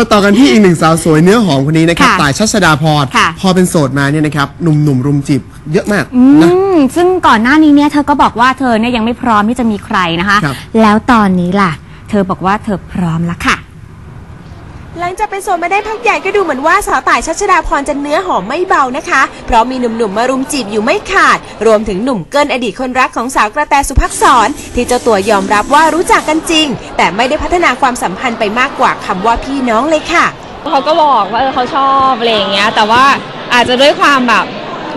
ต่อกันที่อีกหนึ่งสาวสวยเนื้อหอมคนนี้นะครับค่ะต่ายชัชดาพรค่ะ พอเป็นโสดมาเนี่ยนะครับหนุ่มๆรุมจีบเยอะมากอืนะ มซึ่งก่อนหน้านี้เนี่ยเธอก็บอกว่าเธอเนี่ยยังไม่พร้อมที่จะมีใครนะคะ ครับ แล้วตอนนี้ล่ะ เธอบอกว่าเธอพร้อมแล้วค่ะ หลังจากเป็นโสดมาได้พักใหญ่ก็ดูเหมือนว่าสาวต่ายชัชดาพรจะเนื้อหอมไม่เบานะคะ เพราะมีหนุ่มๆมารุมจีบอยู่ไม่ขาด รวมถึงหนุ่มเกินอดีตคนรักของสาวกระแตสุภักษร ที่เจ้าตัวยอมรับว่ารู้จักกันจริง แต่ไม่ได้พัฒนาความสัมพันธ์ไปมากกว่าคำว่าพี่น้องเลยค่ะเขาก็บอกว่าเออเขาชอบอะไรอย่างเงี้ย แต่ว่าอาจจะด้วยความแบบ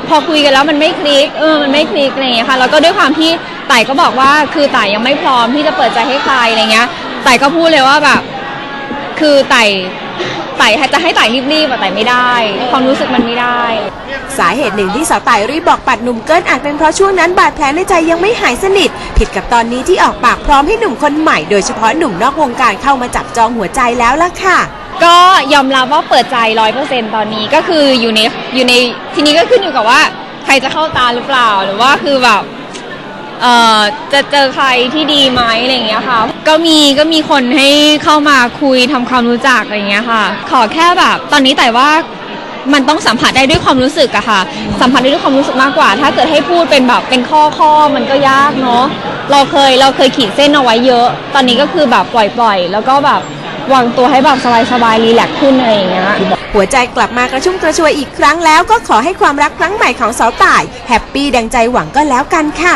พอคุยกันแล้วมันไม่คลิกเออมันไม่คลิกอะไรอย่างเงี้ยค่ะแล้วก็ด้วยความที่ไต่ก็บอกว่าคือไต่ยังไม่พร้อมที่จะเปิดใจให้ใครอะไรเงี้ยไต่ก็พูดเลยว่าแบบ คือไต่ไต่จะให้ไต่รีบๆอะไต่ไม่ได้ ความรู้สึกมันไม่ได้ สาเหตุหนึ่งที่สาวต่ายรีบบอกปัดหนุ่มเกินอาจเป็นเพราะช่วงนั้นบาดแผลในใจยังไม่หายสนิท ผิดกับตอนนี้ที่ออกปากพร้อมให้หนุ่มคนใหม่ โดยเฉพาะหนุ่มนอกวงการเข้ามาจับจองหัวใจแล้วล่ะค่ะ ก็ยอมรับว่าเปิดใจร้อยเปอร์เซ็นตอนนี้ก็คืออยู่ในอยู่ในทีนี้ก็ขึ้นอยู่กับว่า ใครจะเข้าตาหรือเปล่าหรือว่าคือแบบ เอ่อจะเจอใครที่ดีไหมอะไรอย่างเงี้ยค่ะ ก็มีก็มีคนให้เข้ามาคุยทำความรู้จักอะไรอย่างเงี้ยค่ะ ขอแค่แบบ ตอนนี้แต่ว่ามันต้องสัมผัสได้ด้วยความรู้สึกอะค่ะ สัมผัสได้ด้วยความรู้สึกมากกว่า ถ้าเกิดให้พูดเป็นแบบเป็นข้อข้อมันก็ยากเนาะเราเคยเราเคยขีดเส้นเอาไว้เยอะ ตอนนี้ก็คือแบบปล่อยๆ แล้วก็แบบวางตัวให้แบบสบายๆรีแลกซ์ขึ้นอะไรอย่างเงี้ย หัวใจกลับมากระชุ่มกระชวยอีกครั้งแล้วก็ขอให้ความรักครั้งใหม่ของสาวต่าย แฮปปี้ดังใจหวังก็แล้วกันค่ะ